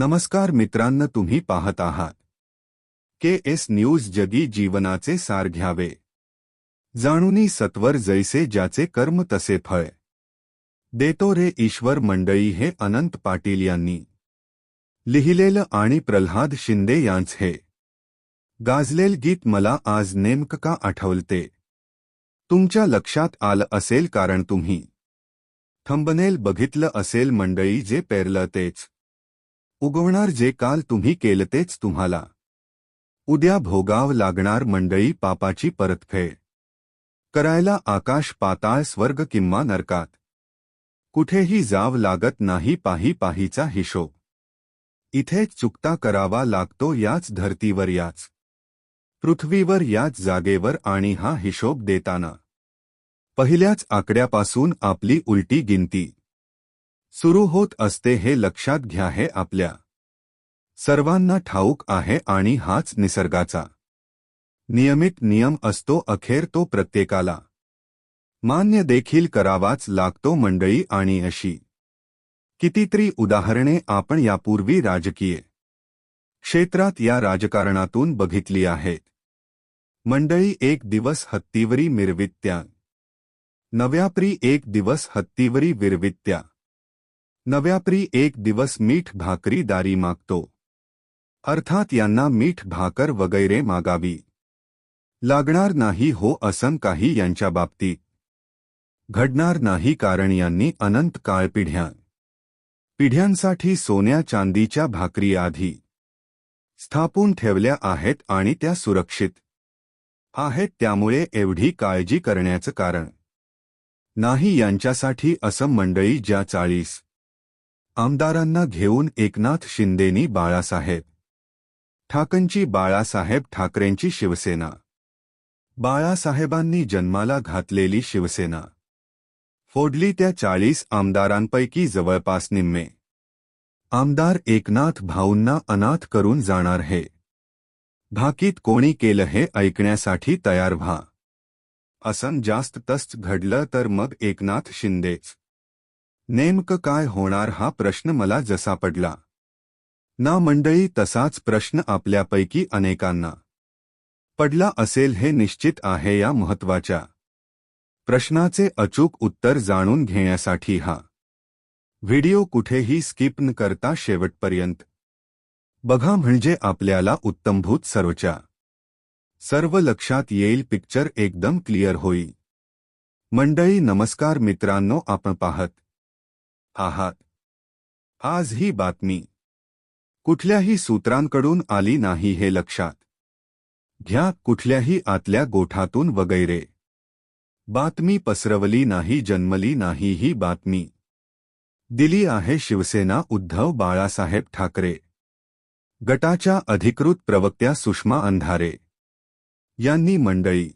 नमस्कार मित्रांनो तुम्ही पाहत आहात. के एस न्यूज जगी जीवनाचे सार घ्यावे. जाणूनी सत्वर जैसे ज्याचे कर्म तसे फळ. देतो रे ईश्वर मंडळी हे अनंत पाटील यांनी. लिहिलेलं आणि प्रल्हाद शिंदे यांच हे. गाजलेल गीत मला आज नेमकं का आठवलते? तुमच्या लक्षात आलं असेल कारण तुम्ही. थंबनेल बघितलं असेल मंडळी जे पेरलं तेच. उगवणार जे काल तुम्ही केलं तेच तुम्हाला. उद्या भोगाव लागणार मंडळी पापाची परतफेड. करायला आकाश पाताळ स्वर्ग किंवा नरकात. कुठेही जाव लागत नाही पाही पाहीचा हिशोब. इथेच चुकता करावा लागतो याच धर्तीवर याच. पृथ्वीवर याच जागेवर आणि हा हिशोब देताना. पहिल्याच आकड्यापासून आपली उलटी गिनती. सुरू होत असते हे लक्षात घ्या हे आपल्या सर्वांना ठाऊक आहे आणि हाच निसर्गाचा. नियमित नियम असतो अखेर तो प्रत्येकाला. मान्य देखील करावाच लागतो मंडळी आणि अशी. कितीतरी उदाहरणे आपण यापूर्वी राजकीय क्षेत्रात या राजकारणातून बघितली आहेत. मंडळी एक दिवस हत्तीवरी मिरवित्या. नव्याप्री एक दिवस हत्तीवरी विरवित्या. नव्याप्री एक दिवस मीठ भाकरी दारी मागतो. अर्थात यांना मीठ भाकर वगैरे मागावी. लागणार नाही हो असं काही यांच्या बाबतीत. घडणार नाही कारण यांनी अनंत काळ पिढ्या. पिढ्यांसाठी सोन्या चांदीच्या भाकरी आधी. स्थापून ठेवल्या आहेत आणि त्या सुरक्षित. आहेत त्यामुळे एवढी काळजी करण्याचं कारण. नाही यांच्यासाठी असं मंडळी ज्या चाळीस आमदारांना घेऊन एकनाथ शिंदेनी बाळासाहेब ठाकंची बाळासाहेब ठाकरेंची शिवसेना. बाळासाहेबांनी जन्माला घातलेली शिवसेना. फोडली त्या चाळीस आमदारांपैकी जवळपास निम्मे. आमदार एकनाथ भाऊंना अनाथ करून जाणार हे. भाकीत कोणी केलं हे ऐकण्यासाठी तयार व्हा. असं जास्त तस्त घडलं तर मग एकनाथ शिंदेच. नेमकं काय होणार हा प्रश्न मला जसा पडला. ना मंडळी तसाच प्रश्न आपल्यापैकी अनेकांना पडला असेल हे निश्चित आहे या महत्त्वाच्या प्रश्नाचे अचूक उत्तर जाणून घेण्यासाठी हा व्हिडिओ कुठेही स्किप न करता शेवटपर्यंत बघा म्हणजे आपल्याला उत्तमभूत सर्वच्या सर्व लक्षात येईल पिक्चर एकदम क्लिअर होईल. मंडळी नमस्कार मित्रांनो आपण पाहत आहात. आज ही बातमी. कुठल्याही सूत्रांकडून आली नाही हे लक्षात. घ्या कुठल्याही आतल्या गोठातून वगैरे. बातमी पसरवली नाही जन्मली नाही ही बातमी. दिली आहे शिवसेना उद्धव बाळासाहेब ठाकरे. गटाच्या अधिकृत प्रवक्त्या सुषमा अंधारे. यांनी मंडळी